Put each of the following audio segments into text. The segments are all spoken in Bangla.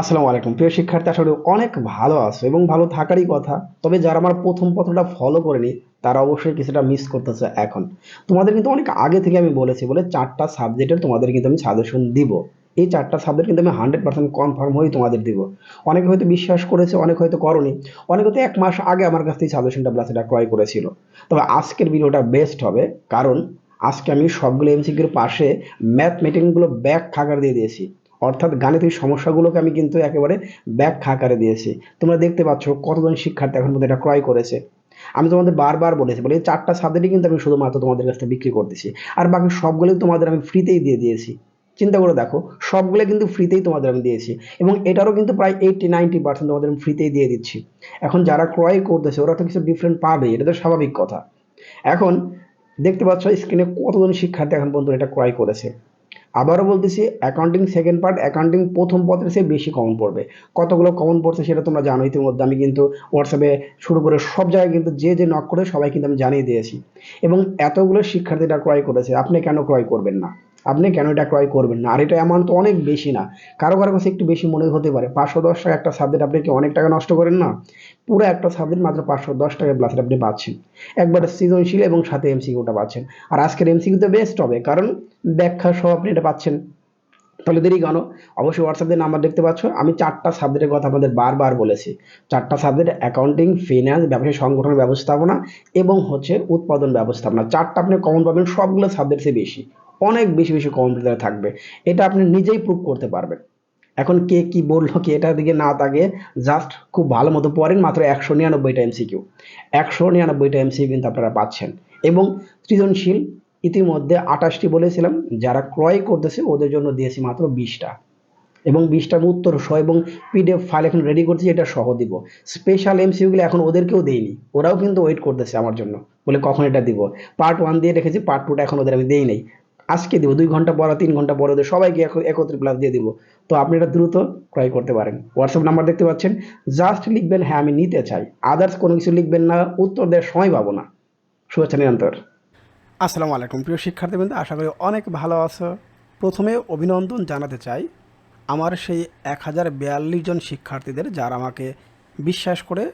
আসসালামু আলাইকুম। প্রিয় শিক্ষার্থী আসলে অনেক ভালো আছো এবং ভালো থাকারই কথা। তবে যারা আমার প্রথম পত্রটা ফলো করেনি, তারা অবশ্যই কিছুটা মিস করতেছে এখন। তোমাদের কিন্তু অনেক আগে থেকে আমি বলেছি বলে চারটা সাবজেক্টের তোমাদের কিন্তু আমি সাজেশন দিব। এই চারটা সাবজেক্ট কিন্তু আমি হান্ড্রেড পার্সেন্ট কনফার্ম হয়ে তোমাদের দিব। অনেকে হয়তো বিশ্বাস করেছে, অনেক হয়তো করনি। অনেকে হয়তো এক মাস আগে আমার কাছ থেকে সাজেশনটা ব্লাসেটা ক্রয় করেছিল। তবে আজকের ভিডিওটা বেস্ট হবে, কারণ আজকে আমি সবগুলো এমসিকিউর পাশে ম্যাথ মিটিংগুলো ব্যাক খাকার দিয়ে দিয়েছি। অর্থাৎ গাণিতিক সমস্যাগুলোকে আমি কিন্তু একেবারে ব্যাখ্যা আকারে দিয়েছি। তোমরা দেখতে পাচ্ছ কতজন শিক্ষার্থী এখন পর্যন্ত এটা ক্রয় করেছে। আমি তোমাদের বারবার বলেছি, বলে চারটা সাবজেক্টই কিন্তু আমি শুধুমাত্র তোমাদের কাছ বিক্রি করতেছি। আর বাকি সবগুলোই তোমাদের আমি ফ্রিতেই দিয়ে দিয়েছি। চিন্তা করে দেখো, সবগুলো কিন্তু ফ্রিতেই তোমাদের আমি দিয়েছি। এবং এটারও কিন্তু প্রায় এইটটি নাইনটি পার্সেন্ট তোমাদের আমি ফ্রিতেই দিয়ে দিচ্ছি। এখন যারা ক্রয় করতেছে, ওরা তো কিছু ডিফারেন্ট পাবে, এটা তো স্বাভাবিক কথা। এখন দেখতে পাচ্ছ স্ক্রিনে কতজন শিক্ষার্থী এখন পর্যন্ত এটা ক্রয় করেছে? আবারও বলতেছি অ্যাকাউন্টিং সেকেন্ড পার্ট অ্যাকাউন্টিং প্রথম পত্রের সে বেশি কমন পড়বে। কতগুলো কমন পড়ছে সেটা তোমরা জানো ইতিমধ্যে। আমি কিন্তু হোয়াটসঅ্যাপে শুরু করে সব জায়গায় কিন্তু যে যে নক করে সবাই কিন্তু আমি জানিয়ে দিয়েছি। এবং এতগুলো শিক্ষার্থীরা ক্রয় করেছে। আপনি কেন ক্রয় করবেন না? আপনি কেন এটা ক্রয় করবেন না? আর এটা অ্যামাউন্ট তো অনেক বেশি না। কারও কারও কাছে একটু বেশি মনে হতে পারে। পাঁচশো দশ টাকা একটা সাবজেক্ট আপনি কি অনেক টাকা নষ্ট করেন না? পুরো একটা সাবজেক্ট মাত্র পাঁচশো দশ টাকা ব্লাসেট আপনি পাচ্ছেন। একবারে সৃজনশীল এবং সাথে এমসিকিউটা পাচ্ছেন। আর আজকের এমসিকিউতে বেস্ট হবে, কারণ ব্যাখ্যা সহ আপনি এটা পাচ্ছেন। তাহলে দেরি কেন? অবশ্যই হোয়াটসঅ্যাপে নাম্বার দেখতে পাচ্ছ। আমি চারটা সাবজেক্টের কথা আপনাদের বারবার বলেছি। চারটা সাবজেক্ট অ্যাকাউন্টিং ফিনান্স ব্যবসায়ী সংগঠন, ব্যবস্থাপনা এবং হচ্ছে উৎপাদন ব্যবস্থাপনা। চারটা আপনি কমন পাবেন, সবগুলো সাবজেক্টসে বেশি। অনেক বেশি বেশি কমন থাকবে। এটা আপনি নিজেই প্রুভ করতে পারবেন। এখন কে কি বলল, কি এটার দিকে না তাকিয়ে জাস্ট খুব ভালো মতো পড়েন মাত্র একশো নিরানব্বইটা এমসিকিউ। একশো নিরানব্বইটা এমসিকিউ কিন্তু আপনারা পাচ্ছেন। এবং সৃজনশীল, ইতিমধ্যে আঠাশটি বলেছিলাম, যারা ক্রয় করতেছে ওদের জন্য দিয়েছি মাত্র বিশটা। এবং বিশটার উত্তর সহ, এবং পিডিএফ ফাইল এখন রেডি করছি, এটা সহ দিব। স্পেশাল এমসিউগুলো এখন ওদেরকেও দেইনি। ওরাও কিন্তু ওয়েট করতেছে আমার জন্য, বলে কখন এটা দিব? পার্ট ওয়ান দিয়ে রেখেছি পার্ট টুটা এখন ওদের আমি দেই নাই। আজকে দিব, দুই ঘণ্টা পরে তিন ঘণ্টা পরে ওদের সবাইকে এক- একত্রে প্লাস দিয়ে দিব। তো আপনি এটা দ্রুত ক্রয় করতে পারেন। হোয়াটসঅ্যাপ নাম্বার দেখতে পাচ্ছেন। জাস্ট লিখবেন হ্যাঁ আমি নিতে চাই। আদার্স কোনো কিছু লিখবেন না, উত্তর দেওয়ার সময় পাবো না। শুভেচ্ছা, নিরন্তর। আসসালামু আলাইকুম। প্রিয় শিক্ষার্থীবৃন্দ, আশা করি অনেক ভালো আছো। প্রথমে অভিনন্দন জানাতে চাই আমার সেই এক হাজার বিয়াল্লিশ জন শিক্ষার্থীদের যারা আমাকে বিশ্বাস করে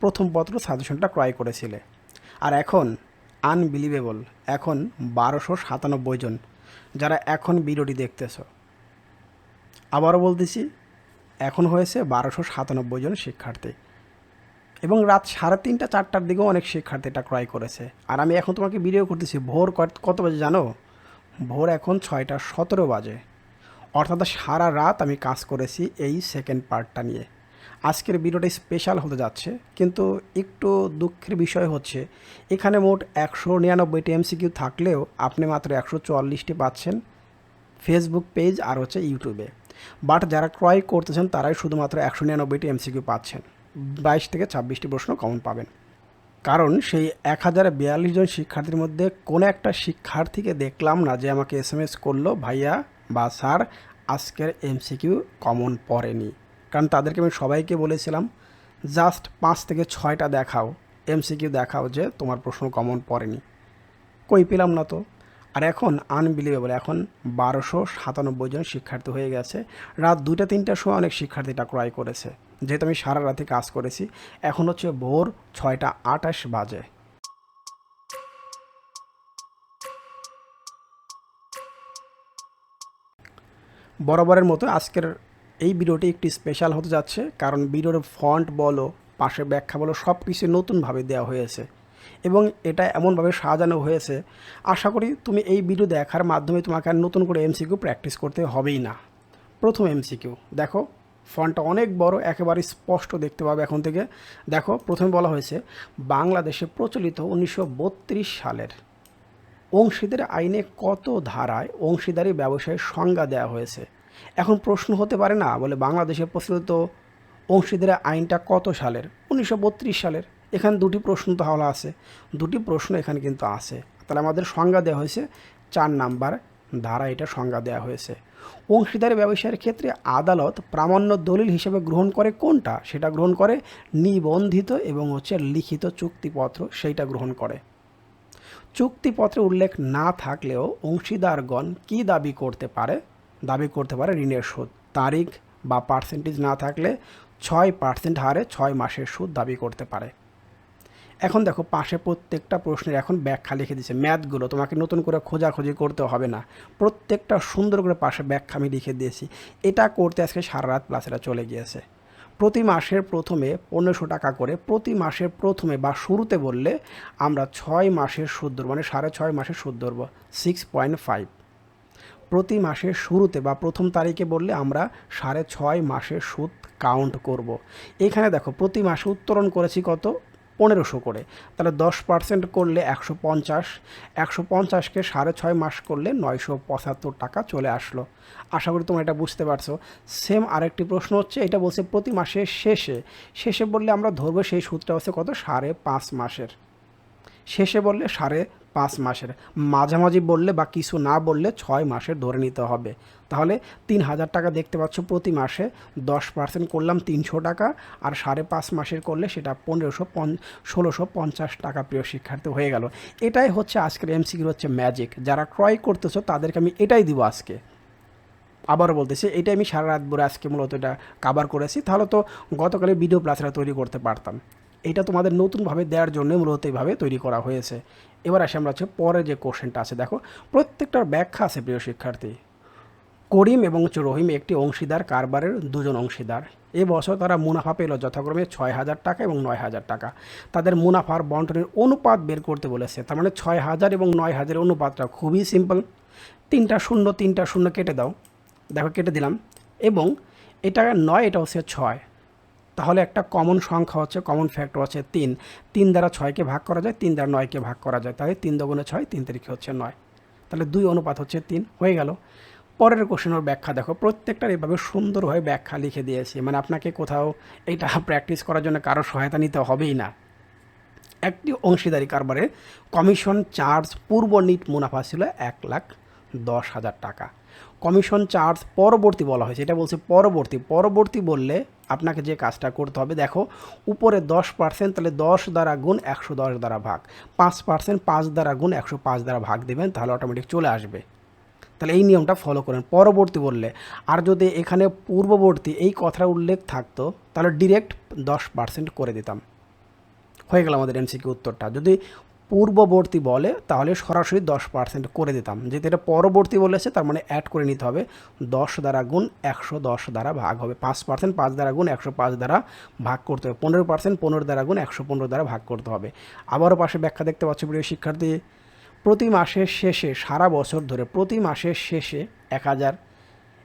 প্রথম পত্র সাজেশনটা ক্রয় করেছিলে। আর এখন আনবিলিভেবল। এখন বারোশো সাতানব্বই জন, যারা এখন ভিডিওটি দেখতেছ। আবারও বলতেছি, এখন হয়েছে বারোশো সাতানব্বই জন শিক্ষার্থী। এবং রাত সাড়ে তিনটা, চারটার দিকেও অনেক শিক্ষার্থী এটা ক্রয় করেছে। আর আমি এখন তোমাকে ভিডিও করতেছি, ভোর কত- বাজে জানো? ভোর এখন ছয়টা সতেরো বাজে। অর্থাৎ সারা রাত আমি কাজ করেছি এই সেকেন্ড পার্টটা নিয়ে। আজকের ভিডিওটা স্পেশাল হতে যাচ্ছে, কিন্তু একটু দুঃখের বিষয় হচ্ছে, এখানে মোট একশো নিরানব্বইটি এমসিকিউ থাকলেও আপনি মাত্র একশো চুয়াল্লিশটি পাচ্ছেন ফেসবুক পেজ আর হচ্ছে ইউটিউবে বাট যারা ক্রয় করতেছেন, তারাই শুধুমাত্র একশো নিরানব্বইটি এমসিকিউ পাচ্ছেন। বাইশ থেকে ছাব্বিশটি প্রশ্ন কমন পাবেন। কারণ সেই এক হাজার বিয়াল্লিশ জন শিক্ষার্থীর মধ্যে কোনো একটা শিক্ষার্থীকে দেখলাম না যে আমাকে এস এম এস করল, ভাইয়া বা স্যার, আজকের এমসিকিউ কমন পড়েনি। কারণ তাদেরকে আমি সবাইকে বলেছিলাম, জাস্ট পাঁচ থেকে ছয়টা দেখাও এমসিকিউ দেখাও যে তোমার প্রশ্ন কমন পড়েনি। কই পেলাম না তো। আর এখন আনবিলিভেবল এখন বারোশো সাতানব্বই জন শিক্ষার্থী হয়ে গেছে। রাত দুটা তিনটার সময় অনেক শিক্ষার্থীটা ক্রয় করেছে। যেহেতু আমি সারা রাতে কাজ করেছি, এখন হচ্ছে ভোর ছয়টা আটাশ বাজে। বরাবরের মতো আজকের এই ভিডিওটি একটি স্পেশাল হতে যাচ্ছে, কারণ ভিডিওর ফন্ট বলো, পাশে ব্যাখ্যা বলো সব কিছু নতুনভাবে দেওয়া হয়েছে। এবং এটা এমনভাবে সাজানো হয়েছে, আশা করি তুমি এই ভিডিও দেখার মাধ্যমে তোমাকে আর নতুন করে এমসিকিউ প্র্যাকটিস করতে হবেই না। প্রথম এমসিকিউ দেখো ফন্টটা অনেক বড়, একেবারে স্পষ্ট দেখতে পাবে এখন থেকে। দেখো, প্রথমে বলা হয়েছে, বাংলাদেশে প্রচলিত উনিশশো বত্রিশ সালের অংশীদার আইনে কত ধারায় অংশীদারি ব্যবসায়ের সংজ্ঞা দেওয়া হয়েছে? এখন প্রশ্ন হতে পারে না, বলে বাংলাদেশে প্রচলিত অংশীদারি আইনটা কত সালের? উনিশশো বত্রিশ সালের। এখানে দুটি প্রশ্ন তাহলে আছে। দুটি প্রশ্ন এখানে কিন্তু আছে। তাহলে আমাদের সংজ্ঞা দেওয়া হয়েছে চার নাম্বার ধারা, এটা সংজ্ঞা দেওয়া হয়েছে। অংশীদারি ব্যবসায়ের ক্ষেত্রে আদালত প্রামাণ্য দলিল হিসেবে গ্রহণ করে কোনটা? সেটা গ্রহণ করে নিবন্ধিত এবং হচ্ছে লিখিত চুক্তিপত্র সেইটা গ্রহণ করে। চুক্তিপত্রে উল্লেখ না থাকলেও অংশীদারগণ কি দাবি করতে পারে? দাবি করতে পারে ঋণের সুদ। তারিখ বা পার্সেন্টেজ না থাকলে ছয় পার্সেন্ট হারে ছয় মাসের সুদ দাবি করতে পারে। এখন দেখো, পাশে প্রত্যেকটা প্রশ্নের এখন ব্যাখ্যা লিখে দিয়েছে ম্যাথগুলো। তোমাকে নতুন করে খোঁজাখুঁজি করতে হবে না। প্রত্যেকটা সুন্দর করে পাশে ব্যাখ্যা আমি লিখে দিয়েছি। এটা করতে আজকে সারা রাত প্লাস এটা চলে গিয়েছে। প্রতি মাসের প্রথমে পনেরোশো টাকা করে প্রতি মাসের প্রথমে বা শুরুতে বললে আমরা ছয় মাসের সুদ ধরবো মানে সাড়ে ছয় মাসের সুদ ধরবো সিক্স পয়েন্ট ফাইভ প্রতি মাসের শুরুতে বা প্রথম তারিখে বললে আমরা সাড়ে ছয় মাসের সুদ কাউন্ট করব। এখানে দেখো, প্রতি মাসে উত্তোলন করেছি কত? পনেরোশো করে। তাহলে দশ পার্সেন্ট করলে একশো পঞ্চাশ, একশো পঞ্চাশকে সাড়ে ছয় মাস করলে নয়শো পঁচাত্তর টাকা চলে আসলো। আশা করি তোমরা এটা বুঝতে পারছ। সেম আরেকটি প্রশ্ন হচ্ছে, এটা বলছে প্রতি মাসের শেষে। শেষে বললে আমরা ধরবো সেই সুদটা হচ্ছে কত? সাড়ে পাঁচ মাসের। শেষে বললে সাড়ে পাঁচ মাসের। মাঝামাঝি বললে বা কিছু না বললে ছয় মাসের ধরে নিতে হবে। তাহলে তিন হাজার টাকা দেখতে পাচ্ছ প্রতি মাসে। দশ পার্সেন্ট করলাম তিনশো টাকা আর সাড়ে পাঁচ মাসের করলে সেটা পনেরোশো পন, ষোলোশো পঞ্চাশ টাকা প্রিয় শিক্ষার্থী হয়ে গেল। এটাই হচ্ছে আজকের এমসিকিউর হচ্ছে ম্যাজিক যারা ক্রয় করতেছো তাদেরকে আমি এটাই দিব আজকে। আবারও বলতেছি এটা আমি সারা রাত ভরে আজকে মূলত এটা কাভার করেছি। তাহলে তো গতকালে ভিডিও প্লাসরা তৈরি করতে পারতাম। এটা তোমাদের নতুনভাবে দেওয়ার জন্য মূলত এইভাবে তৈরি করা হয়েছে। এবার আসে আমরা হচ্ছে পরে যে কোশ্চেনটা আছে, দেখো। প্রত্যেকটার ব্যাখ্যা আছে প্রিয় শিক্ষার্থী। করিম এবং হচ্ছে রহিম একটি অংশীদার, কারবারের দুজন অংশীদার। এ বছর তারা মুনাফা পেল যথাক্রমে ছয় হাজার টাকা এবং নয় হাজার টাকা। তাদের মুনাফার বন্টনের অনুপাত বের করতে বলেছে। তার মানে ছয় হাজার এবং নয় হাজারের অনুপাতটা খুবই সিম্পল। তিনটা শূন্য তিনটা শূন্য কেটে দাও। দেখো, কেটে দিলাম। এবং এটা নয়, এটা হচ্ছে ছয়। তাহলে একটা কমন সংখ্যা হচ্ছে কমন ফ্যাক্টর হচ্ছে তিন। তিন দ্বারা ছয়কে ভাগ করা যায়, তিন দ্বারা নয়কে ভাগ করা যায়। তাহলে তিন দগুণে ছয়, তিন তারিখে হচ্ছে নয়। তাহলে দুই অনুপাত হচ্ছে তিন, হয়ে গেল। পরের কোশ্চেনের ব্যাখ্যা দেখো। প্রত্যেকটার এভাবে সুন্দরভাবে ব্যাখ্যা লিখে দিয়েছি। মানে আপনাকে কোথাও এটা প্র্যাকটিস করার জন্য কারও সহায়তা নিতে হবেই না। একটি অংশীদারি কারবারে কমিশন চার্জ পূর্ব নিট মুনাফা ছিল এক লাখ দশ হাজার টাকা। কমিশন চার্জ পরবর্তী বলা হয়েছে। এটা বলছে পরবর্তী। পরবর্তী বললে আপনাকে যে কাজটা করতে হবে, দেখো, উপরে দশ পার্সেন্ট তাহলে দশ দ্বারা গুণ একশো দশ দ্বারা ভাগ। পাঁচ পার্সেন্ট পাঁচ দ্বারা গুণ একশো পাঁচ দ্বারা ভাগ দেবেন, তাহলে অটোমেটিক চলে আসবে। তাহলে এই নিয়মটা ফলো করেন। পরবর্তী বললে, আর যদি এখানে পূর্ববর্তী এই কথার উল্লেখ থাকতো, তাহলে ডিরেক্ট দশ পার্সেন্ট করে দিতাম। হয়ে গেল আমাদের এমসিকিউ উত্তরটা। যদি পূর্ববর্তী বলে, তাহলে সরাসরি দশ পার্সেন্ট করে দিতাম। যেহেতু এটা পরবর্তী বলেছে, তার মানে অ্যাড করে নিতে হবে। দশ দ্বারা গুণ একশো দশ দ্বারা ভাগ হবে। পাঁচ পার্সেন্ট পাঁচ দ্বারা গুণ একশো পাঁচ দ্বারা ভাগ করতে হবে। পনেরো পার্সেন্ট পনেরো দ্বারা গুণ একশো পনেরো দ্বারা ভাগ করতে হবে। আবারও পাশে ব্যাখ্যা দেখতে পাচ্ছি প্রিয় শিক্ষার্থী। প্রতি মাসের শেষে, সারা বছর ধরে প্রতি মাসের শেষে এক হাজার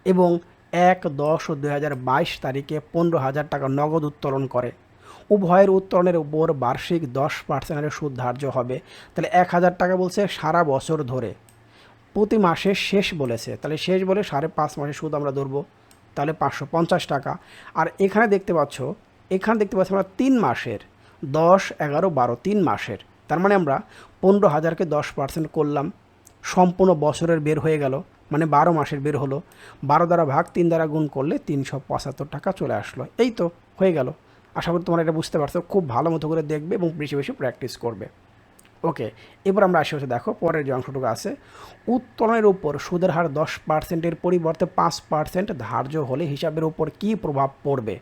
এবং এক দশ ও দুই হাজার বাইশ তারিখে পনেরো হাজার টাকা নগদ উত্তোলন করে। উভয়ের উত্তরণের উপর বার্ষিক দশ পার্সেন্টের সুদ ধার্য হবে। তাহলে এক হাজার টাকা বলছে সারা বছর ধরে। প্রতি মাসে শেষ বলেছে। তাহলে শেষ বলে সাড়ে পাঁচ মাসের সুদ আমরা ধরবো। তাহলে পাঁচশো পঞ্চাশ টাকা। আর এখানে দেখতে পাচ্ছ, এখানে দেখতে পাচ্ছি আমরা তিন মাসের, দশ, এগারো, বারো, তিন মাসের। তার মানে আমরা পনেরো হাজারকে দশ পার্সেন্ট করলাম। সম্পূর্ণ বছরের বের হয়ে গেল। মানে বারো মাসের বের হলো। বারো দ্বারা ভাগ তিন দ্বারা গুণ করলে তিনশো পঁচাত্তর টাকা চলে আসলো। এই তো, হয়ে গেল। আশা করি তোমরা এটা বুঝতে পারছ, খুব ভালো মতো করে দেখবে এবং বেশি বেশি প্র্যাকটিস করবে। ওকে এবার আমরা হচ্ছে দেখো, পরের যে অংশটুকু আছে, উত্তোলনের উপর সুদের হার দশ পার্সেন্টের পরিবর্তে পাঁচ পার্সেন্ট ধার্য হলে হিসাবের উপর কী প্রভাব পড়বে?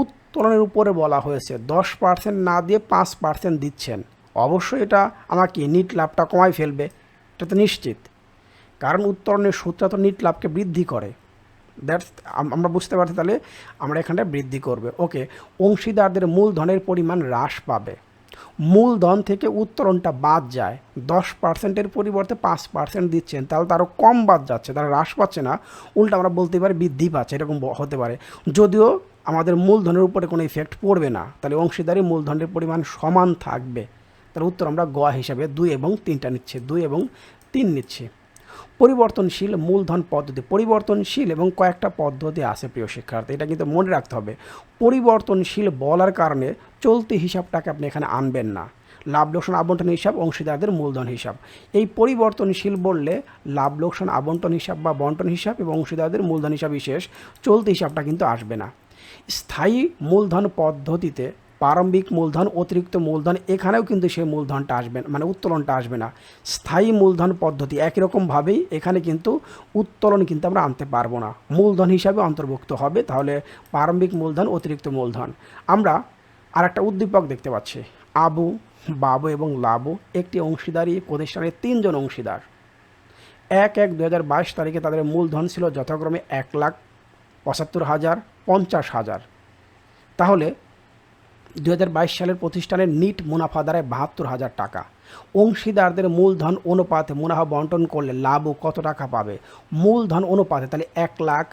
উত্তোলনের উপরে বলা হয়েছে দশ পার্সেন্ট না দিয়ে পাঁচ পার্সেন্ট দিচ্ছেন। অবশ্যই এটা আমাকে নিট লাভটা কমাই ফেলবে, এটা তো নিশ্চিত। কারণ উত্তরণের সূত্রটা তো নিট লাভকে বৃদ্ধি করে। দ্যাটস আমরা বুঝতে পারছি তাহলে আমরা এখানটা বৃদ্ধি করবে। ওকে অংশীদারদের মূলধনের পরিমাণ হ্রাস পাবে। মূলধন থেকে উত্তরণটা বাদ যায়। দশ পার্সেন্টের পরিবর্তে পাঁচ পার্সেন্ট দিচ্ছেন, তাহলে তারও কম বাদ যাচ্ছে, তারা হ্রাস পাচ্ছে না। উল্টা আমরা বলতে পারি বৃদ্ধি পাচ্ছে, এরকম হতে পারে। যদিও আমাদের মূলধনের উপরে কোনো ইফেক্ট পড়বে না, তাহলে অংশীদারি মূলধনের পরিমাণ সমান থাকবে। তার উত্তর আমরা গোয়া হিসাবে দুই এবং তিনটা নিচ্ছি, দুই এবং তিন নিচ্ছি। পরিবর্তনশীল মূলধন পদ্ধতি, পরিবর্তনশীল এবং কয়েকটা পদ্ধতি আছে প্রিয় শিক্ষার্থী, এটা কিন্তু মনে রাখতে হবে। পরিবর্তনশীল বলার কারণে চলতি হিসাবটাকে আপনি এখানে আনবেন না। লাভ, লোকসান আবন্টন হিসাব, অংশীদারদের মূলধন হিসাব। এই পরিবর্তনশীল বললে লাভ, লোকসান আবন্টন হিসাব বা বন্টন হিসাব এবং অংশীদারদের মূলধন হিসাব বিশেষ চলতি হিসাবটা কিন্তু আসবে না। স্থায়ী মূলধন পদ্ধতিতে প্রারম্ভিক মূলধন, অতিরিক্ত মূলধন, এখানেও কিন্তু সেই মূলধনটা আসবে মানে উত্তোলনটা আসবে না। স্থায়ী মূলধন পদ্ধতি একই রকমভাবেই এখানে কিন্তু উত্তোলন কিন্তু আমরা আনতে পারব না। মূলধন হিসাবে অন্তর্ভুক্ত হবে, তাহলে প্রারম্ভিক মূলধন, অতিরিক্ত মূলধন। আমরা আর একটা উদ্দীপক দেখতে পাচ্ছি। আবু, বাবু এবং লাবু, একটি অংশীদারি প্রতিষ্ঠানের তিনজন অংশীদার। এক এক দু তারিখে তাদের মূলধন ছিল যথাক্রমে এক লাখ পঁচাত্তর হাজার পঞ্চাশ হাজার। তাহলে দু হাজার বাইশ সালের প্রতিষ্ঠানের নিট মুনাফা দাঁড়ায় বাহাত্তর হাজার টাকা। অংশীদারদের মূলধন অনুপাতে মুনাফা বন্টন করলে লাভও কত টাকা পাবে? মূলধন অনুপাতে তাহলে এক লাখ,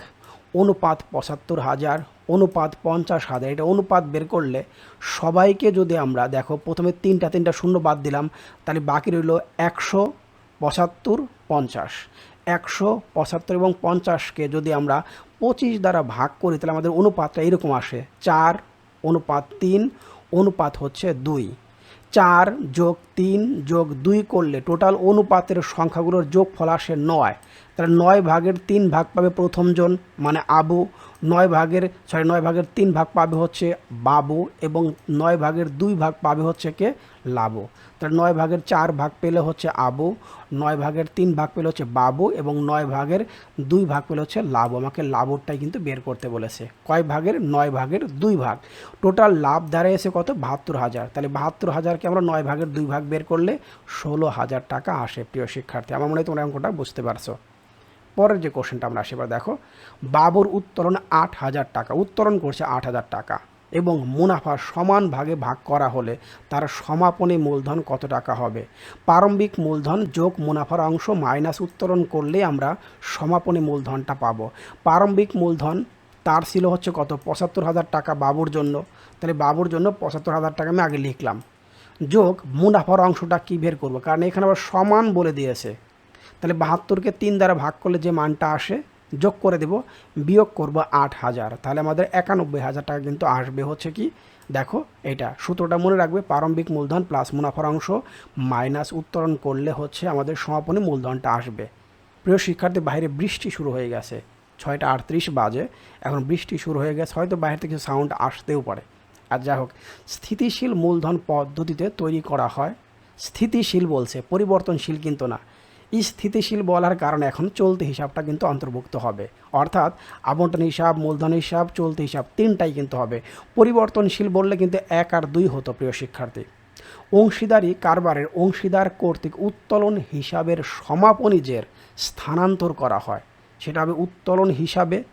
অনুপাত পঁচাত্তর হাজার, অনুপাত পঞ্চাশ হাজার, এটা অনুপাত বের করলে সবাইকে যদি আমরা দেখো, প্রথমে তিনটা তিনটা শূন্য বাদ দিলাম, তাহলে বাকি রইল একশো পঁচাত্তর, পঞ্চাশ। একশো পঁচাত্তর এবং পঞ্চাশকে যদি আমরা পঁচিশ দ্বারা ভাগ করি, তাহলে আমাদের অনুপাতটা এরকম আসে, চার অনুপাত তিন, অনুপাত হচ্ছে দুই। চার যোগ তিন যোগ দুই করলে টোটাল অনুপাতের সংখ্যাগুলোর যোগফল আসে নয়। তাহলে নয় ভাগের তিন ভাগ পাবে প্রথমজন মানে আবু। নয় ভাগের সরি নয় ভাগের তিন ভাগ পাবে হচ্ছে বাবু এবং নয় ভাগের দুই ভাগ পাবে হচ্ছে কে? লাবু। তাহলে নয় ভাগের চার ভাগ পেলে হচ্ছে আবু, নয় ভাগের তিন ভাগ পেলে হচ্ছে বাবু এবং নয় ভাগের দুই ভাগ পেলে হচ্ছে লাভ আমাকে লাভটাই কিন্তু বের করতে বলেছে। কয় ভাগের? নয় ভাগের দুই ভাগ। টোটাল লাভ দাঁড়িয়েছে কত? বাহাত্তর হাজার। তাহলে বাহাত্তর হাজারকে আমরা নয় ভাগের দুই ভাগ বের করলে ষোলো হাজার টাকা আসে, প্রিয় শিক্ষার্থী। আমার মনে হয় তোমরা অঙ্কটা বুঝতে পারছ। পরের যে কোশ্চেনটা আমরা আসি, এবার দেখো, বাবুর উত্তোলন আট হাজার টাকা, উত্তোলন করছে আট হাজার টাকা এবং মুনাফা সমান ভাগে ভাগ করা হলে তার সমাপনী মূলধন কত টাকা হবে? প্রারম্ভিক মূলধন যোগ মুনাফার অংশ মাইনাস উত্তোলন করলে আমরা সমাপনী মূলধনটা পাবো। প্রারম্ভিক মূলধন তার ছিল হচ্ছে কত? পঁচাত্তর হাজার টাকা বাবুর জন্য। তাহলে বাবুর জন্য পঁচাত্তর হাজার টাকা আমি আগে লিখলাম। যোগ মুনাফার অংশটা কী বের করব? কারণ এখানে আবার সমান বলে দিয়েছে। তাহলে বাহাত্তরকে তিন দ্বারা ভাগ করলে যে মানটা আসে, যোগ করে দেব, বিয়োগ করব আট হাজার। তাহলে আমাদের একানব্বই হাজার টাকা কিন্তু আসবে হচ্ছে কি? দেখো এটা, সূত্রটা মনে রাখবে, প্রারম্ভিক মূলধন প্লাস মুনাফার অংশ মাইনাস উত্তরণ করলে হচ্ছে আমাদের সমাপনী মূলধনটা আসবে। প্রিয় শিক্ষার্থী, বাইরে বৃষ্টি শুরু হয়ে গেছে, ছয়টা আটত্রিশ বাজে। এখন বৃষ্টি শুরু হয়ে গেছে, হয়তো বাইরে থেকে সাউন্ড আসতেও পারে। আর যাই হোক, স্থিতিশীল মূলধন পদ্ধতিতে তৈরি করা হয়। স্থিতিশীল বলছে, পরিবর্তনশীল কিন্তু না। স্থিতিশীল বলার কারণে এখন চলতি হিসাবটা কিন্তু অন্তর্ভুক্ত হবে। অর্থাৎ আবন্টন হিসাব, মূলধন হিসাব, চলতি হিসাব তিনটাই কিন্তু হবে। পরিবর্তনশীল বললে কিন্তু এক আর দুই হতো, প্রিয় শিক্ষার্থী। অংশীদারি কারবারের অংশীদার কর্তৃক উত্তোলন হিসাবের সমাপনীজের স্থানান্তর করা হয়। সেটা হবে উত্তোলন হিসাবে।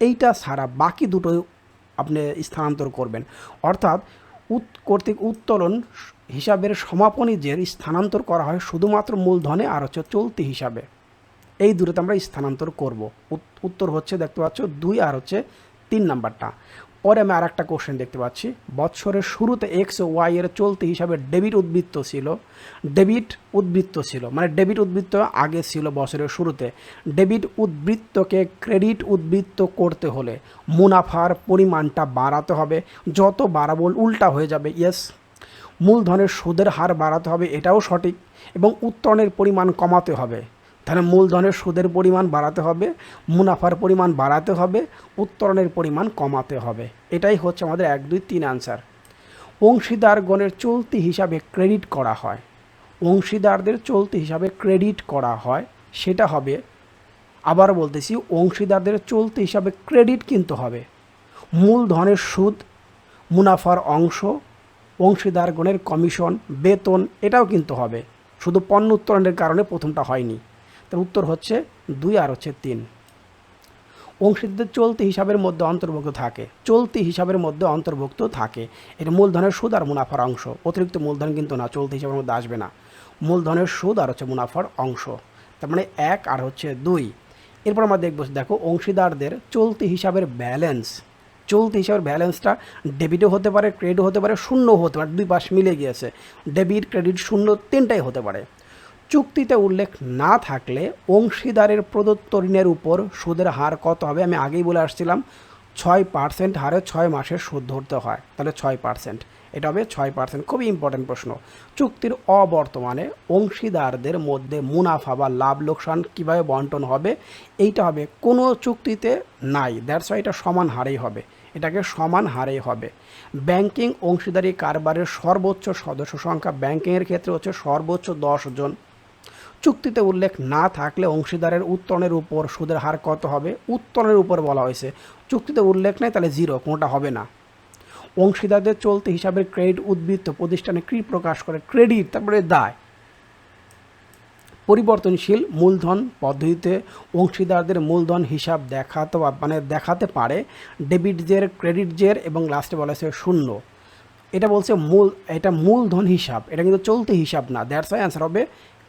এইটা ছাড়া বাকি দুটো আপনি স্থানান্তর করবেন। অর্থাৎ উত, কর্তৃক উত্তোলন হিসাবের সমাপনীজের স্থানান্তর করা হয় শুধুমাত্র মূলধনে আর হচ্ছে চলতি হিসাবে। এই দুটোতে আমরা স্থানান্তর করব। উত্তর হচ্ছে দেখতে পাচ্ছ দুই আর হচ্ছে তিন নাম্বারটা। পরে আমি আর একটা কোশ্চেন দেখতে পাচ্ছি। বৎসরের শুরুতে এক্স ও ওয়াই এর চলতি হিসাবে ডেবিট উদ্বৃত্ত ছিল। ডেবিট উদ্বৃত্ত ছিল। মানে ডেবিট উদ্বৃত্ত আগে ছিল বছরের শুরুতে। ডেবিট উদ্বৃত্তকে ক্রেডিট উদ্বৃত্ত করতে হলে মুনাফার পরিমাণটা বাড়াতে হবে। যত বাড়াবো উল্টা হয়ে যাবে। ইয়েস মূলধনের সুদের হার বাড়াতে হবে, এটাও সঠিক, এবং উত্তরণের পরিমাণ কমাতে হবে। তাহলে মূলধনের সুদের পরিমাণ বাড়াতে হবে, মুনাফার পরিমাণ বাড়াতে হবে, উত্তরণের পরিমাণ কমাতে হবে। এটাই হচ্ছে আমাদের এক, দুই, তিন আনসার অংশীদারগণের চলতি হিসাবে ক্রেডিট করা হয়। অংশীদারদের চলতি হিসাবে ক্রেডিট করা হয়, সেটা হবে, আবার বলতেছি, অংশীদারদের চলতি হিসাবে ক্রেডিট কিন্তু হবে। মূলধনের সুদ, মুনাফার অংশ অংশীদারগণের কমিশন, বেতন, এটাও কিন্তু হবে। শুধু পণ্য উত্তোলনের কারণে প্রথমটা হয়নি। তার উত্তর হচ্ছে দুই আর হচ্ছে তিন। অংশীদারদের চলতি হিসাবের মধ্যে অন্তর্ভুক্ত থাকে। চলতি হিসাবের মধ্যে অন্তর্ভুক্ত থাকে। এটা মূলধনের সুদ আর মুনাফার অংশ। অতিরিক্ত মূলধন কিন্তু না, চলতি হিসাবের মধ্যে আসবে না। মূলধনের সুদ আর হচ্ছে মুনাফার অংশ। তার মানে এক আর হচ্ছে দুই। এরপর আমরা দেখব, দেখো, অংশীদারদের চলতি হিসাবের ব্যালেন্স। চলতি হিসাবের ব্যালেন্সটা ডেবিটও হতে পারে, ক্রেডিটও হতে পারে শূন্য হতে পারে, দুই পাশ মিলে গিয়েছে। ডেবিট, ক্রেডিট, শূন্য তিনটাই হতে পারে। চুক্তিতে উল্লেখ না থাকলে অংশীদারের প্রদত্ত ঋণের উপর সুদের হার কত হবে? আমি আগেই বলে আসছিলাম, ছয় পার্সেন্ট হারে ছয় মাসের সুদ ধরতে হয়। তাহলে ছয় পার্সেন্ট। এটা হবে ছয় পার্সেন্ট। খুবই ইম্পর্টেন্ট প্রশ্ন। চুক্তির অবর্তমানে অংশীদারদের মধ্যে মুনাফা বা লাভ লোকসান কীভাবে বন্টন হবে, এইটা হবে কোনো চুক্তিতে নাই। দ্যাটস এটা সমান হারেই হবে। এটাকে সমান হারেই হবে। ব্যাংকিং অংশীদারি কারবারের সর্বোচ্চ সদস্য সংখ্যা ব্যাংকিংয়ের ক্ষেত্রে হচ্ছে সর্বোচ্চ দশ জন। চুক্তিতে উল্লেখ না থাকলে অংশীদারের উত্তরণের উপর সুদের হার কত হবে? উত্তরণের উপর বলা হয়েছে। চুক্তিতে উল্লেখ নেই, তাহলে জিরো, কোনোটা হবে না। অংশীদারদের চলতি হিসাবে ক্রেডিট উদ্বৃত্ত প্রতিষ্ঠানে কী প্রকাশ করে? ক্রেডিট, তারপরে দায়। পরিবর্তনশীল মূলধন পদ্ধতিতে অংশীদারদের মূলধন হিসাব দেখাতে মানে দেখাতে পারে। ডেবিট জের, ক্রেডিট জের এবং লাস্টে বলা হয়েছে শূন্য। এটা বলছে মূল, এটা মূলধন হিসাব। এটা কিন্তু চলতি হিসাব না। দ্যাটস ওয়াই অ্যান্সার হবে,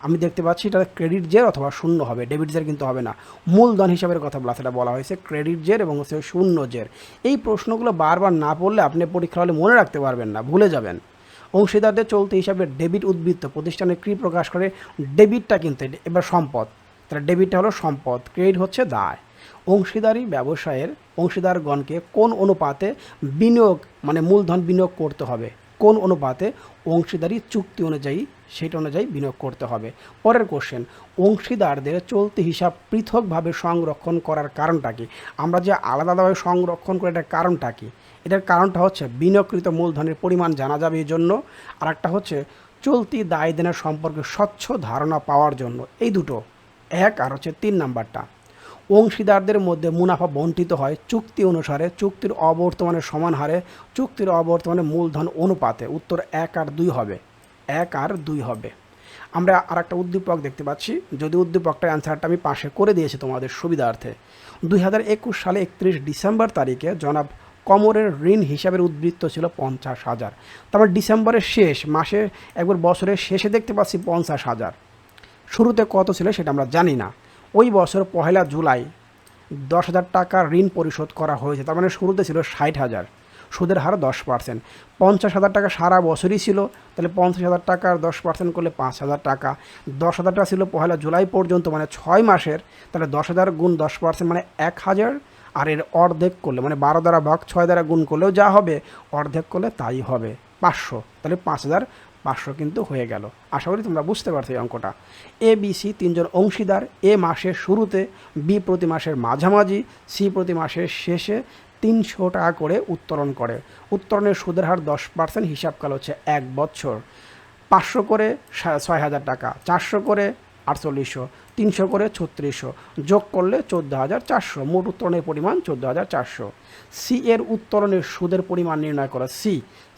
আমি দেখতে পাচ্ছি এটা ক্রেডিট জের অথবা শূন্য হবে। ডেবিট জের কিন্তু হবে না। মূলধন হিসাবের কথা বলা, সেটা বলা হয়েছে ক্রেডিট জের এবং হচ্ছে শূন্য জের। এই প্রশ্নগুলো বারবার না পড়লে আপনি পরীক্ষা হলে মনে রাখতে পারবেন না, ভুলে যাবেন। অংশীদারদের চলতি হিসাবে ডেবিট উদ্বৃত্ত প্রতিষ্ঠানে কী প্রকাশ করে ডেবিটটা কিন্তু, এবার সম্পদ। তাহলে ডেবিটটা হলো সম্পদ, ক্রেডিট হচ্ছে দায়। অংশীদারি ব্যবসায়ের অংশীদারগণকে কোন অনুপাতে বিনিয়োগ মানে মূলধন বিনিয়োগ করতে হবে, কোন অনুপাতে অংশীদারি চুক্তি অনুযায়ী, সেটা অনুযায়ী বিনিয়োগ করতে হবে। পরের কোশ্চেন অংশীদারদের চলতি হিসাব পৃথকভাবে সংরক্ষণ করার কারণটা কি? আমরা যে আলাদা আলাদাভাবে সংরক্ষণ করে, এটার কারণটা কি? এটার কারণটা হচ্ছে বিনিয়োগকৃত মূলধনের পরিমাণ জানা যাবে এই জন্য আর একটা হচ্ছে চলতি দায় দেনার সম্পর্কে স্বচ্ছ ধারণা পাওয়ার জন্য। এই দুটো, এক আর হচ্ছে তিন নাম্বারটা। অংশীদারদের মধ্যে মুনাফা বন্টিত হয় চুক্তি অনুসারে, চুক্তির অবর্তমানে সমান হারে, চুক্তির অবর্তমানে মূলধন অনুপাতে। উত্তর এক আর দুই হবে। এক আর দুই হবে। আমরা আর একটা উদ্দীপক দেখতে পাচ্ছি। যদি উদ্দীপকটার অ্যান্সারটা আমি পাশে করে দিয়েছি তোমাদের সুবিধার্থে। দুই হাজার একুশ সালে একত্রিশ ডিসেম্বর তারিখে জনাব কমরের ঋণ হিসাবের উদ্বৃত্ত ছিল পঞ্চাশ হাজার। তারপর ডিসেম্বরের শেষ মাসে একবার বছরের শেষে দেখতে পাচ্ছি পঞ্চাশ হাজার। শুরুতে কত ছিল সেটা আমরা জানি না। ওই বছর পহেলা জুলাই দশ হাজার টাকা ঋণ পরিশোধ করা হয়েছে, তার মানে শুরুতে ছিল ষাট হাজার। সুদের হার দশ পার্সেন্ট। পঞ্চাশ হাজার টাকা সারা বছরই ছিল, তাহলে পঞ্চাশ হাজার টাকার দশ পার্সেন্ট করলে পাঁচ হাজার টাকা। দশ হাজার টাকা ছিল পহেলা জুলাই পর্যন্ত মানে ছয় মাসের, তাহলে দশ হাজার গুণ দশ পার্সেন্ট মানে এক হাজার আর এর অর্ধেক করলে মানে বারো দ্বারা ভাগ ছয় দ্বারা গুণ করলেও যা হবে, অর্ধেক করলে তাই হবে, পাঁচশো। তাহলে পাঁচ হাজার পাঁচশো কিন্তু হয়ে গেল। আশা করি তোমরা বুঝতে পারছ এই অঙ্কটা। এ, বি, সি তিনজন অংশীদার। এ মাসের শুরুতে, বি প্রতি মাসের মাঝামাঝি, সি প্রতি মাসের শেষে তিনশো টাকা করে উত্তোলন করে। উত্তোলনের সুদের হার দশ পার্সেন্ট হিসাবকাল হচ্ছে এক বছর। পাঁচশো করে ছয় হাজার টাকা, চারশো করে আটচল্লিশশো। তিনশো করে ছত্রিশশো, যোগ করলে চোদ্দ হাজার চারশো। মোট উত্তরণের পরিমাণ চোদ্দ হাজার চারশো। সি এর উত্তরণের সুদের পরিমাণ নির্ণয় করা। সি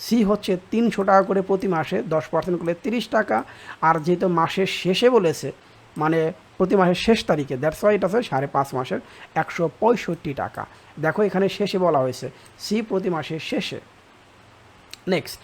সি হচ্ছে তিনশো টাকা করে প্রতি মাসে, দশ পার্সেন্ট করলে তিরিশ টাকা। আর যেহেতু মাসের শেষে বলেছে মানে প্রতি মাসের শেষ তারিখে দ্যাটস ওয়াই এটা আছে সাড়ে পাঁচ মাসের একশো পঁয়ষট্টি টাকা। দেখো এখানে শেষে বলা হয়েছে সি প্রতি মাসের শেষে। নেক্সট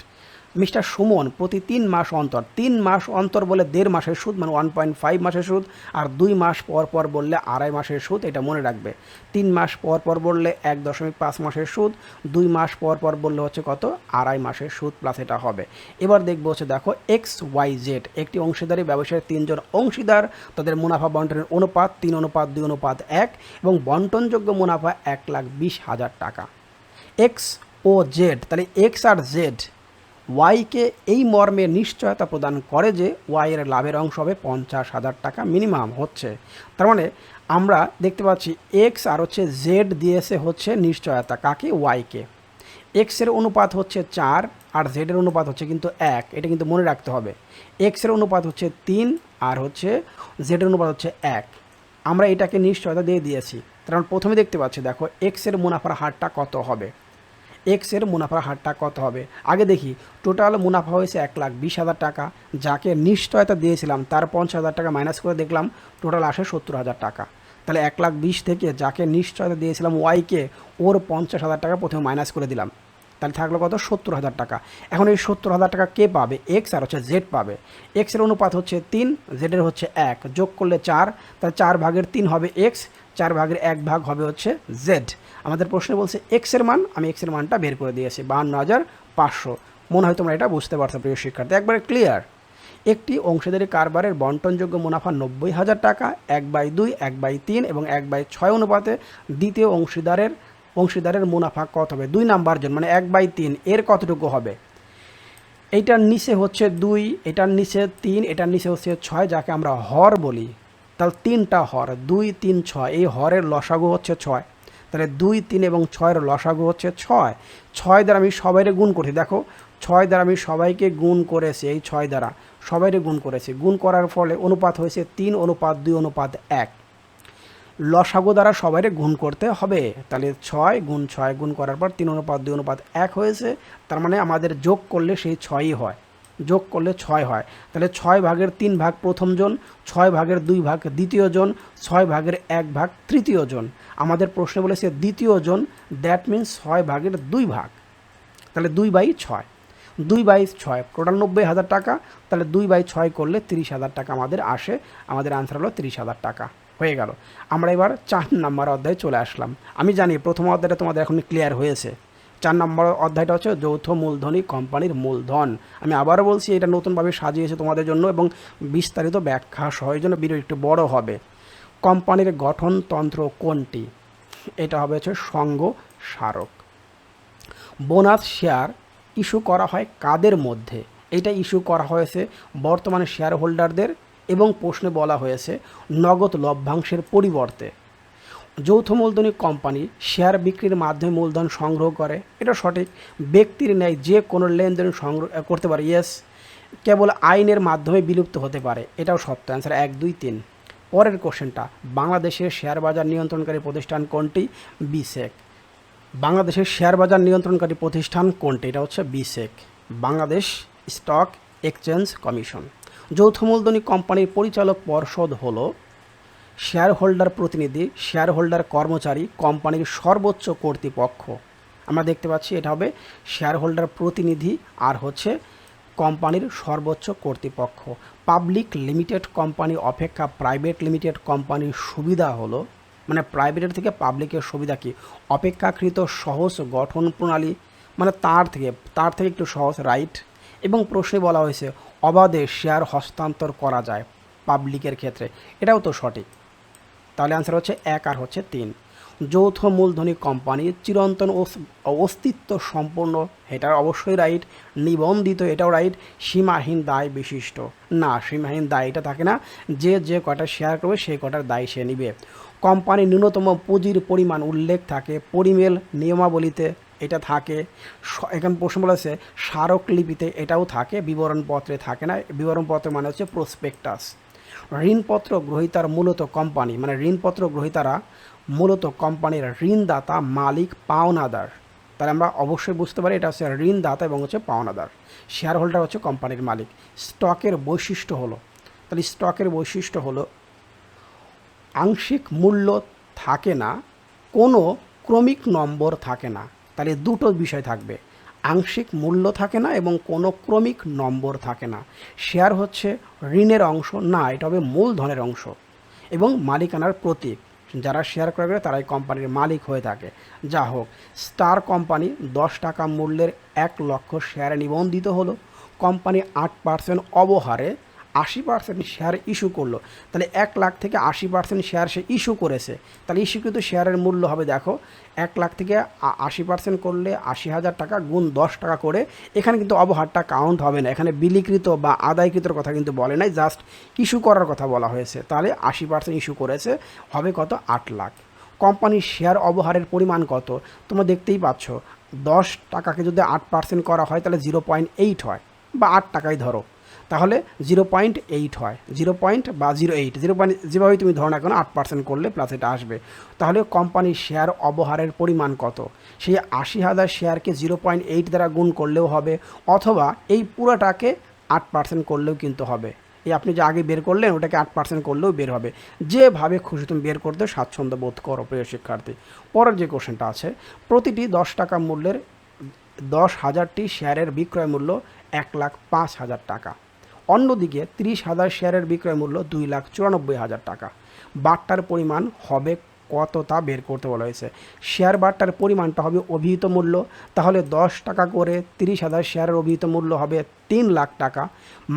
মিস্টার সুমন প্রতি তিন মাস অন্তর, তিন মাস অন্তর বলে দেড় মাসের সুদ মানে ওয়ান পয়েন্ট ফাইভ মাসের সুদ, আর দুই মাস পর পর বললে আড়াই মাসের সুদ, এটা মনে রাখবে। তিন মাস পর পর বললে এক দশমিক পাঁচ মাসের সুদ, দুই মাস পর পর বললে হচ্ছে কত? আড়াই মাসের সুদ প্লাস এটা হবে। এবার দেখব হচ্ছে দেখো এক্স ওয়াই জেড একটি অংশীদারি ব্যবসায়ের তিনজন অংশীদার, তাদের মুনাফা বন্টনের অনুপাত তিন অনুপাত, দুই অনুপাত এক, এবং বন্টনযোগ্য মুনাফা এক লাখ বিশ হাজার টাকা। এক্স ও জেড তাহলে এক্স আর জেড ওয়াইকে এই মর্মে নিশ্চয়তা প্রদান করে যে ওয়াইয়ের লাভের অংশ হবে পঞ্চাশ হাজার টাকা মিনিমাম হচ্ছে। তার মানে আমরা দেখতে পাচ্ছি এক্স আর হচ্ছে জেড দিয়েছে হচ্ছে নিশ্চয়তা। কাকে? ওয়াইকে। এক্সের অনুপাত হচ্ছে চার আর জেডের অনুপাত হচ্ছে কিন্তু এক। এটা কিন্তু মনে রাখতে হবে। এক্সের অনুপাত হচ্ছে তিন আর হচ্ছে জেডের অনুপাত হচ্ছে এক। আমরা এটাকে নিশ্চয়তা দিয়ে দিয়েছি। কারণ প্রথমে দেখতে পাচ্ছি, দেখো এক্সের মুনাফার হারটা কত হবে? এক্সের মুনাফার হারটা কত হবে? আগে দেখি, টোটাল মুনাফা হয়েছে এক লাখ বিশ হাজার টাকা, যাকে নিশ্চয়তা দিয়েছিলাম, তার পঞ্চাশ হাজার টাকা মাইনাস করে দেখলাম, টোটাল আসে সত্তর হাজার টাকা। তাহলে এক লাখ বিশ থেকে যাকে নিশ্চয়তা দিয়েছিলাম ওয়াইকে ওর পঞ্চাশ হাজার টাকা প্রথমে মাইনাস করে দিলাম। তাহলে থাকল কত? সত্তর হাজার টাকা। এখন এই সত্তর হাজার টাকা কে পাবে? এক্স আর হচ্ছে জেড পাবে। এক্সের অনুপাত হচ্ছে তিন জেডের হচ্ছে এক। যোগ করলে চার, তাহলে চার ভাগের তিন হবে এক্স চার ভাগের এক ভাগ হবে হচ্ছে জেড আমাদের প্রশ্নে বলছে এক্সের মান, আমি এক্সের মানটা বের করে দিয়েছি বাহান্ন হাজার পাঁচশো। মনে হয় তোমরা এটা বুঝতে পারছ প্রিয় শিক্ষার্থী। একবারে ক্লিয়ার একটি অংশীদারি কারবারের বন্টনযোগ্য মুনাফা নব্বই হাজার টাকা, এক বাই দুই, এক বাই তিন এবং এক বাই ছয় অনুপাতে দ্বিতীয় অংশীদারের অংশীদারের মুনাফা কত হবে? দুই নাম্বার জন মানে এক বাই তিন, এর কতটুকু হবে? এইটার নিচে হচ্ছে দুই, এটার নিচে তিন, এটার নিচে হচ্ছে ছয়, যাকে আমরা হর বলি। তাহলে তিনটা হর, দুই, তিন, ছয়, এই হরের লসাগু হচ্ছে ছয়। তাহলে দুই, তিন এবং ছয়ের লসাগু হচ্ছে ছয়। ছয় দ্বারা আমি সবাইরে গুণ করছি দেখো। ছয় দ্বারা আমি সবাইকে গুণ করেছি, এই ছয় দ্বারা সবাইরে গুণ করেছি। গুণ করার ফলে অনুপাত হয়েছে তিন, অনুপাত দুই, অনুপাত এক। লসাগু দ্বারা সবাইরে গুণ করতে হবে। তাহলে ছয় গুণ ছয় গুণ করার পর তিন, অনুপাত দুই, অনুপাত এক হয়েছে। তার মানে আমাদের যোগ করলে সেই ছয়ই হয়। যোগ করলে ছয় হয়। তাহলে ছয় ভাগের তিন ভাগ প্রথম জন, ছয় ভাগের দুই ভাগ দ্বিতীয় জন, ছয় ভাগের এক ভাগ তৃতীয় জন। আমাদের প্রশ্নে বলেছে দ্বিতীয় জন দ্যাট মিন্স ছয় ভাগের দুই ভাগ। তাহলে দুই বাই ছয়। দুই বাই ছয় টোটাল নব্বই হাজার টাকা। তাহলে দুই বাই ছয় করলে তিরিশ হাজার টাকা আমাদের আসে। আমাদের আনসার হলো তিরিশ হাজার টাকা। হয়ে গেল। আমরা এবার চার নাম্বার অধ্যায়ে চলে আসলাম। আমি জানি প্রথম অধ্যায়টা তোমাদের এখন ক্লিয়ার হয়েছে। চার নম্বর অধ্যায়টা হচ্ছে যৌথ মূলধনী কোম্পানির মূলধন। আমি আবারও বলছি, এটা নতুনভাবে সাজিয়েছে তোমাদের জন্য এবং বিস্তারিত ব্যাখ্যা সহ, এই জন্য ভিডিও একটু বড় হবে। কোম্পানির গঠনতন্ত্র কোনটি? এটা হবে হচ্ছে সঙ্গ স্মারক। বোনাস শেয়ার ইস্যু করা হয় কাদের মধ্যে? এটা ইস্যু করা হয়েছে বর্তমানে শেয়ার হোল্ডারদের এবং প্রশ্নে বলা হয়েছে নগদ লভ্যাংশের পরিবর্তে। যৌথ মূলধনী কোম্পানি শেয়ার বিক্রির মাধ্যমে মূলধন সংগ্রহ করে। এটা সঠিক। ব্যক্তির ন্যায় যে কোনো লেনদেন সংগ্রহ করতে পারে। ইয়েস, কেবল আইনের মাধ্যমে বিলুপ্ত হতে পারে। এটাও সত্য। অ্যান্সার এক, দুই, তিন। পরের কোশ্চেনটা, বাংলাদেশের শেয়ার বাজার নিয়ন্ত্রণকারী প্রতিষ্ঠান কোনটি? বিসেক। বাংলাদেশের শেয়ার বাজার নিয়ন্ত্রণকারী প্রতিষ্ঠান কোনটি? এটা হচ্ছে BSEC, Bangladesh stock exchange commission. যৌথ মূলধনী কোম্পানির পরিচালক পর্ষদ হলো শেয়ার হোল্ডার প্রতিনিধি শেয়ার হোল্ডার কর্মচারী, কোম্পানির সর্বোচ্চ কর্তৃপক্ষ। আমরা দেখতে পাচ্ছি এটা হবে শেয়ার হোল্ডার প্রতিনিধি আর হচ্ছে কোম্পানির সর্বোচ্চ কর্তৃপক্ষ। পাবলিক লিমিটেড কোম্পানি অপেক্ষা প্রাইভেট লিমিটেড কোম্পানির সুবিধা হলো মানে প্রাইভেটের থেকে পাবলিকের সুবিধা কি? অপেক্ষাকৃত সহজ গঠন প্রণালী মানে তার থেকে তার থেকে একটু সহজ, রাইট? এবং প্রশ্নে বলা হয়েছে, অবাধে শেয়ার হস্তান্তর করা যায় পাবলিকের ক্ষেত্রে। এটাও তো সঠিক। তাহলে আনসার হচ্ছে এক আর হচ্ছে তিন। যৌথ মূলধনী কোম্পানি চিরন্তন অস্তিত্ব সম্পূর্ণ এটা অবশ্যই রাইট নিবন্ধিত এটাও রাইট সীমাহীন দায় বিশিষ্ট। না, সীমাহীন দায় এটা থাকে না, যে যে কটা শেয়ার করবে, সেই কটার দায় সে নিবে। কোম্পানির ন্যূনতম পুঁজির পরিমাণ উল্লেখ থাকে, পরিমেল নিয়মাবলীতে এটা থাকে। এখানে প্রশ্ন বলেছে স্মারকলিপিতে এটাও থাকে, বিবরণপত্রে থাকে না, বিবরণপত্র মানে হচ্ছে প্রসপেক্টাস ঋণপত্র গ্রহীতার মূলত কোম্পানি মানে ঋণপত্র গ্রহীতারা মূলত কোম্পানির ঋণদাতা মালিক পাওনাদার। তাহলে আমরা অবশ্যই বুঝতে পারি এটা হচ্ছে ঋণদাতা এবং হচ্ছে পাওনাদার। শেয়ার হোল্ডার হচ্ছে কোম্পানির মালিক। স্টকের বৈশিষ্ট্য হলো, তাহলে স্টকের বৈশিষ্ট্য হলো, আংশিক মূল্য থাকে না, কোনো ক্রমিক নম্বর থাকে না, তাহলে দুটো বিষয় থাকবে। আংশিক মূল্য থাকে না এবং কোনো ক্রমিক নম্বর থাকে না। শেয়ার হচ্ছে ঋণের অংশ, না, এটা হবে মূলধনের অংশ এবং মালিকানার প্রতীক। যারা শেয়ার ক্রয় করে তারাই কোম্পানির মালিক হয়ে থাকে। যা হোক স্টার কোম্পানি দশ টাকা মূল্যের এক লক্ষ শেয়ারে নিবন্ধিত হলো। কোম্পানি আট পার্সেন্ট অবহারে আশি পার্সেন্ট শেয়ার ইস্যু করল। তাহলে এক লাখ থেকে আশি পার্সেন্ট শেয়ার সে ইস্যু করেছে। তাহলে ইস্যুকৃত শেয়ারের মূল্য হবে, দেখো, এক লাখ থেকে আশি পার্সেন্ট করলে আশি হাজার টাকা গুণ দশ টাকা করে, এখানে কিন্তু অবহারটা কাউন্ট হবে না। এখানে বিলিকৃত বা আদায়কৃতর কথা কিন্তু বলে নাই জাস্ট ইস্যু করার কথা বলা হয়েছে। তাহলে আশি পার্সেন্ট ইস্যু করেছে, হবে কত? আট লাখ। কোম্পানির শেয়ার অবহারের পরিমাণ কত? তোমরা দেখতেই পাচ্ছ, দশ টাকাকে যদি আট পার্সেন্ট করা হয়, তাহলে জিরো পয়েন্ট এইট হয়, বা আট টাকাই ধরো। তাহলে জিরো পয়েন্ট এইট হয়। জিরো পয়েন্ট বা জিরো এইট জিরো পয়েন্ট যেভাবেই তুমি ধরো না কেন আট পার্সেন্ট করলে প্লাস এটা আসবে। তাহলে কোম্পানির শেয়ার অবহারের পরিমাণ কত? সেই আশি হাজার শেয়ারকে জিরো পয়েন্ট এইট দ্বারা গুণ করলেও হবে, অথবা এই পুরোটাকে আট পার্সেন্ট করলেও কিন্তু হবে। এই আপনি যে আগে বের করলেন, ওটাকে আট পার্সেন্ট করলেও বের হবে। যেভাবে খুশি তুমি বের করতে স্বাচ্ছন্দ্য বোধ করো, প্রিয় শিক্ষার্থী। পরের যে কোশ্চেনটা আছে, প্রতিটি দশ টাকা মূল্যের দশ হাজারটি শেয়ারের বিক্রয় মূল্য এক লাখ পাঁচ হাজার টাকা। অন্যদিকে তিরিশ হাজার শেয়ারের বিক্রয় মূল্য দুই লাখ চুরানব্বই হাজার টাকা। বাট্টার পরিমাণ হবে কত তা বের করতে বলা হয়েছে। শেয়ার বাট্টার পরিমাণটা হবে অভিহিত মূল্য, তাহলে দশ টাকা করে তিরিশ হাজার শেয়ারের অভিহিত মূল্য হবে তিন লাখ টাকা।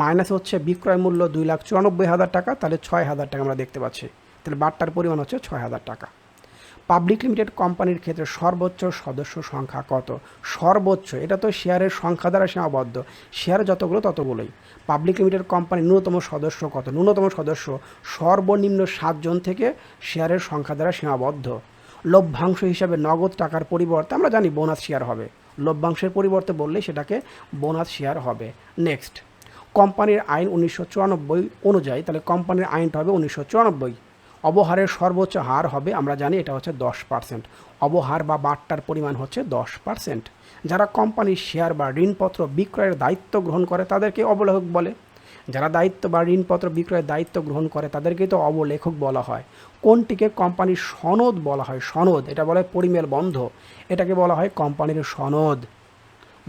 মাইনাস হচ্ছে বিক্রয় মূল্য দুই লাখ চুরানব্বই হাজার টাকা, তাহলে ছয় হাজার টাকা আমরা দেখতে পাচ্ছি। তাহলে বাট্টার পরিমাণ হচ্ছে ছয় হাজার টাকা। পাবলিক লিমিটেড কোম্পানির ক্ষেত্রে সর্বোচ্চ সদস্য সংখ্যা কত? সর্বোচ্চ, এটা তো শেয়ারের সংখ্যা দ্বারা সীমাবদ্ধ। শেয়ার যতগুলো, ততগুলোই। পাবলিক লিমিটেড কোম্পানির ন্যূনতম সদস্য কত? ন্যূনতম সদস্য সর্বনিম্ন সাতজন থেকে শেয়ারের সংখ্যা দ্বারা সীমাবদ্ধ। লভ্যাংশ হিসাবে নগদ টাকার পরিবর্তে, আমরা জানি বোনাস শেয়ার হবে। লভ্যাংশের পরিবর্তে বললে সেটাকে বোনাস শেয়ার হবে। নেক্সট কোম্পানির আইন উনিশশো চুরানব্বই অনুযায়ী, তাহলে কোম্পানির আইনটা হবে উনিশশো চুরানব্বই। অবহারের সর্বোচ্চ হার হবে, আমরা জানি এটা হচ্ছে দশ পার্সেন্ট অবহার বা বাট্টার পরিমাণ হচ্ছে দশ পার্সেন্ট যারা কোম্পানির শেয়ার বা ঋণপত্র বিক্রয়ের দায়িত্ব গ্রহণ করে, তাদেরকে অবলেখক বলে। যারা দায়িত্ব বা ঋণপত্র বিক্রয়ের দায়িত্ব গ্রহণ করে, তাদেরকে তো অবলেখক বলা হয়। কোনটিকে কোম্পানির সনদ বলা হয়? সনদ, এটা বলা পরিমেল বন্ধ। এটাকে বলা হয় কোম্পানির সনদ।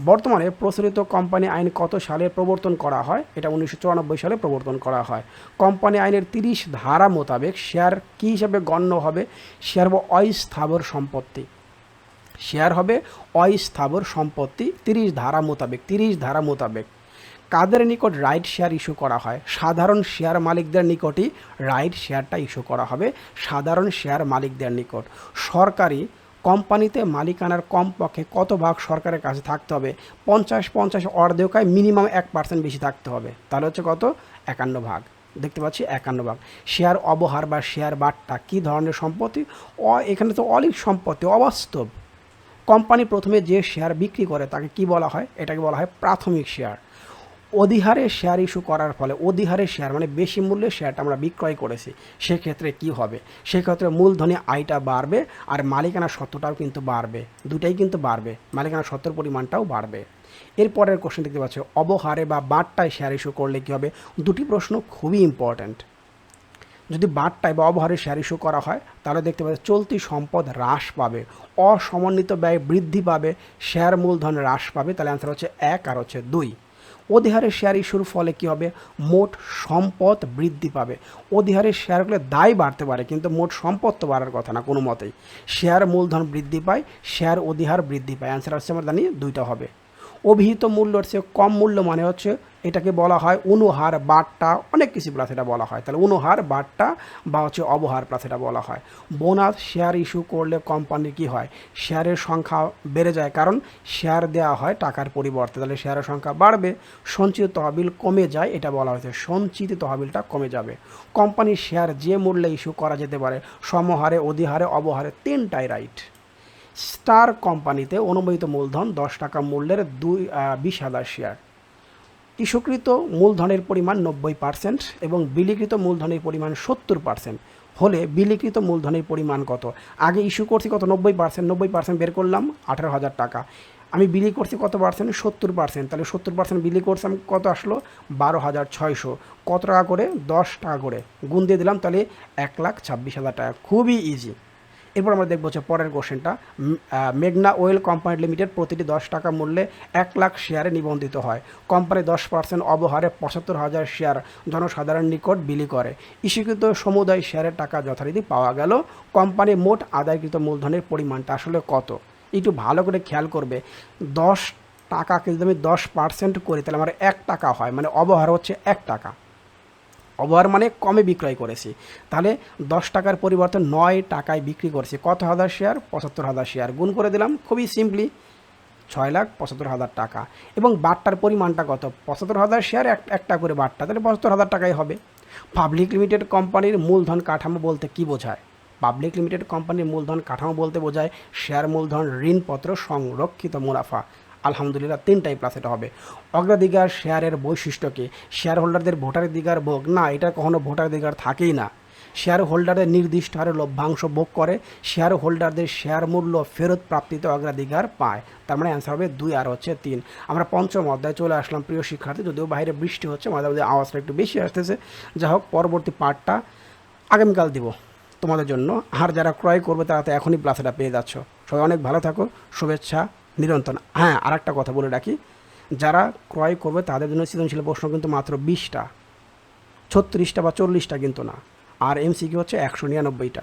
বর্তমানে প্রচলিত কোম্পানি আইন কত সালে প্রবর্তন করা হয়? এটা উনিশশো চুরানব্বই সালে প্রবর্তন করা হয়। কোম্পানি আইনের তিরিশ ধারা মোতাবেক শেয়ার কী হিসাবে গণ্য হবে? শেয়ার বা অস্থাবর সম্পত্তি। শেয়ার হবে অস্থাবর সম্পত্তি তিরিশ ধারা মোতাবেক, তিরিশ ধারা মোতাবেক। কাদের নিকট রাইট শেয়ার ইস্যু করা হয়? সাধারণ শেয়ার মালিকদের নিকটই রাইট শেয়ারটা ইস্যু করা হবে সাধারণ শেয়ার মালিকদের নিকট। সরকারি কোম্পানিতে মালিকানার কমপক্ষে কত ভাগ সরকারের কাছে থাকতে হবে? পঞ্চাশ পঞ্চাশ অর্ধেকায় মিনিমাম এক পার্সেন্ট বেশি থাকতে হবে। তাহলে হচ্ছে কত? একান্ন ভাগ। দেখতে পাচ্ছি একান্ন ভাগ। শেয়ার অবহার বা শেয়ার বাট্টা কী ধরনের সম্পত্তি? অ, এখানে তো অলিক সম্পত্তি, অবাস্তব। কোম্পানি প্রথমে যে শেয়ার বিক্রি করে তাকে কি বলা হয়? এটাকে বলা হয় প্রাথমিক শেয়ার। অধিহারে শেয়ার ইস্যু করার ফলে অধিহারে শেয়ার মানে বেশি মূল্যে শেয়ারটা আমরা বিক্রয় করেছি, সেক্ষেত্রে কি হবে? সেক্ষেত্রে মূলধনী আয়টা বাড়বে আর মালিকানা সত্ত্বটাও কিন্তু বাড়বে, দুটাই কিন্তু বাড়বে, মালিকানা সত্ত্বর পরিমাণটাও বাড়বে। এরপরের কোশ্চেন দেখতে পাচ্ছ, অবহারে বা বাট্টায় শেয়ার ইস্যু করলে কী হবে? দুটি প্রশ্ন খুবই ইম্পর্ট্যান্ট যদি বাট্টায় বা অবহারে শেয়ার ইস্যু করা হয়, তাহলে দেখতে পাবে চলতি সম্পদ হ্রাস পাবে, অসমন্বিত ব্যয় বৃদ্ধি পাবে শেয়ার মূলধন হ্রাস পাবে, তাহলে অ্যান্সার হচ্ছে এক আর হচ্ছে দুই। অধিহারে শেয়ার ইস্যুর ফলে কি হবে? মোট সম্পদ বৃদ্ধি পাবে। অধিহারে শেয়ারগুলো দায় বাড়তে পারে, কিন্তু মোট সম্পদ তো বাড়ার কথা না, কোনো মতেই। শেয়ার মূলধন বৃদ্ধি পায় শেয়ার অধিহার বৃদ্ধি পায়। অ্যান্সার হচ্ছে আমরা জানি, দুইটা হবে। অভিহিত মূল্যর চেয়ে কম মূল্য মানে হচ্ছে এটাকে বলা হয় অনুহার বাট্টা। অনেক কিছু প্লাস এটা বলা হয়। তাহলে অনুহার বাট্টা বা হচ্ছে অবহার প্লাস এটা বলা হয়। বোনাস, শেয়ার ইস্যু করলে কোম্পানির কি হয়? শেয়ারের সংখ্যা বেড়ে যায় কারণ শেয়ার দেওয়া হয় টাকার পরিবর্তে। তাহলে শেয়ারের সংখ্যা বাড়বে, সঞ্চিত তহবিল কমে যায়, এটা বলা হয়েছে। সঞ্চিত তহবিলটা কমে যাবে। কোম্পানির শেয়ার যে মূল্যে ইস্যু করা যেতে পারে, সমহারে, অধিহারে, অবহারে তিনটাই রাইট। স্টার কোম্পানিতে অনুমোদিত মূলধন দশ টাকা মূল্যের দুই বিশ হাজার শেয়ার। ইস্যুকৃত মূলধনের পরিমাণ নব্বই পার্সেন্ট এবং বিলিকৃত মূলধনের পরিমাণ সত্তর পার্সেন্ট। হলে বিলিকৃত মূলধনের পরিমাণ কত? আগে ইস্যু করছি কত? নব্বই পার্সেন্ট নব্বই পার্সেন্ট বের করলাম, আঠারো হাজার টাকা। আমি বিলি করছি কত পার্সেন্ট? সত্তর পার্সেন্ট। তাহলে সত্তর পার্সেন্ট বিলি করছিলাম কত আসলো? বারো হাজার ছয়শো। কত টাকা করে? দশ টাকা করে। গুণ দিয়ে দিলাম তাহলে এক লাখ ছাব্বিশ হাজার টাকা। খুবই ইজি এরপর আমরা দেখব হচ্ছে পরের কোশ্চেনটা মেঘনা ওয়েল কোম্পানি লিমিটেড প্রতিটি দশ টাকা মূল্যে এক লাখ শেয়ারে নিবন্ধিত হয়। কোম্পানি দশ পার্সেন্ট অবহারে পঁচাত্তর হাজার শেয়ার জনসাধারণ নিকট বিলি করে। ইস্যুকৃত সমুদায় শেয়ারের টাকা যথারীতি পাওয়া গেল। কোম্পানি মোট আদায়কৃত মূলধনের পরিমাণটা আসলে কত? একটু ভালো করে খেয়াল করবে। দশ টাকাকে যদি আমি দশ পার্সেন্ট করি, তাহলে আমার এক টাকা হয় মানে অবহার হচ্ছে এক টাকা। অবহার মানে কমে বিক্রয় করেছি। তাহলে দশ টাকার পরিবর্তে নয় টাকায় বিক্রি করছি। কত হাজার শেয়ার পঁচাত্তর হাজার শেয়ার গুণ করে দিলাম, খুবই সিম্পলি ছয় লাখ পঁচাত্তর হাজার টাকা। এবং বাট্টার পরিমাণটা কত? পঁচাত্তর হাজার শেয়ার এক, একটা করে বাট্টা। তাহলে পঁচাত্তর হাজার টাকাই হবে। পাবলিক লিমিটেড কোম্পানির মূলধন কাঠামো বলতে কি বোঝায়? পাবলিক লিমিটেড কোম্পানির মূলধন কাঠামো বলতে বোঝায় শেয়ার মূলধন, ঋণপত্র, সংরক্ষিত মুনাফা। আলহামদুলিল্লাহ তিনটাই প্লাস এটা হবে। অগ্রাধিকার শেয়ারের বৈশিষ্ট্য কি শেয়ার হোল্ডারদের ভোটাধিকার ভোগ না, এটা কখনো ভোটাধিকার থাকেই না। শেয়ার হোল্ডারদের নির্দিষ্ট হারে লভ্যাংশ ভোগ করে শেয়ার হোল্ডারদের শেয়ার মূল্য ফেরত প্রাপ্তিতে অগ্রাধিকার পায়। তার মানে অ্যান্সার হবে দুই আর হচ্ছে তিন। আমরা পঞ্চম অধ্যায়ে চলে আসলাম প্রিয় শিক্ষার্থী, যদিও বাইরে বৃষ্টি হচ্ছে, মাঝে আওয়াজটা একটু বেশি আসতেছে। যা হোক পরবর্তী পার্টটা আগামীকাল দিব তোমাদের জন্য। আর যারা ক্রয় করবে তারা তো এখনই প্লাস এটা পেয়ে যাচ্ছ। সবাই অনেক ভালো থাকো, শুভেচ্ছা। নিরন্তর। হ্যাঁ আর একটা কথা বলে রাখি। যারা ক্রয় করবে, তাদের জন্য সৃজনশীল প্রশ্ন কিন্তু মাত্র বিশটা। ছত্রিশটা বা চল্লিশটা কিন্তু না। আর এমসিকিউ হচ্ছে একশো নিরানব্বইটা।